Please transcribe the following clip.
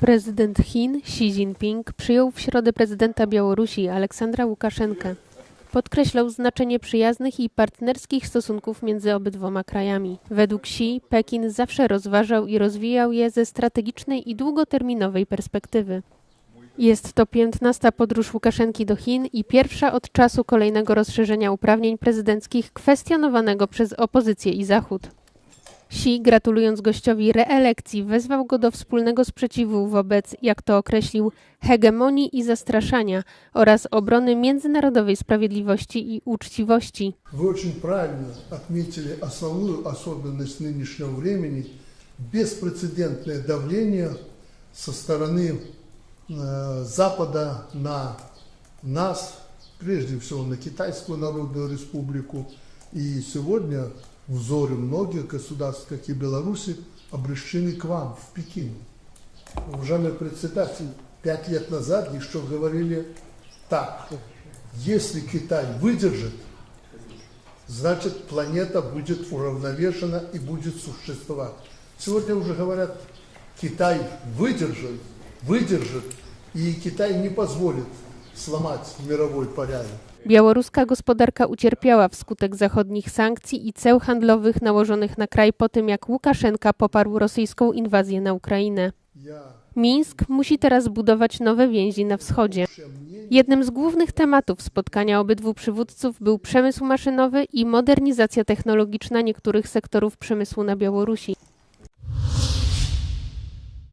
Prezydent Chin Xi Jinping przyjął w środę prezydenta Białorusi Aleksandra Łukaszenkę. Podkreślał znaczenie przyjaznych i partnerskich stosunków między obydwoma krajami. Według Xi Pekin zawsze rozważał i rozwijał je ze strategicznej i długoterminowej perspektywy. Jest to piętnasta podróż Łukaszenki do Chin i pierwsza od czasu kolejnego rozszerzenia uprawnień prezydenckich kwestionowanego przez opozycję i Zachód. Xi, gratulując gościowi reelekcji, wezwał go do wspólnego sprzeciwu wobec, jak to określił, hegemonii i zastraszania oraz obrony międzynarodowej sprawiedliwości i uczciwości. Вы очень правильно отметили основную особенность нынешнего времени – беспрецедентное давление со стороны э, Запада на нас, прежде всего на Китайскую Народную Республику. И сегодня взоры многих государств, как и Беларуси, обращены к вам, в Пекин. Уважаемый председатель, пять лет назад еще говорили так. Если Китай выдержит, значит планета будет уравновешена и будет существовать. Сегодня уже говорят, Китай выдержит, выдержит, и Китай не позволит сломать мировой порядок. Białoruska gospodarka ucierpiała wskutek zachodnich sankcji i ceł handlowych nałożonych na kraj po tym, jak Łukaszenka poparł rosyjską inwazję na Ukrainę. Я Mińsk musi teraz budować nowe więzi na wschodzie. Jednym z głównych tematów spotkania obydwu przywódców był przemysł maszynowy i modernizacja technologiczna niektórych sektorów przemysłu na Białorusi.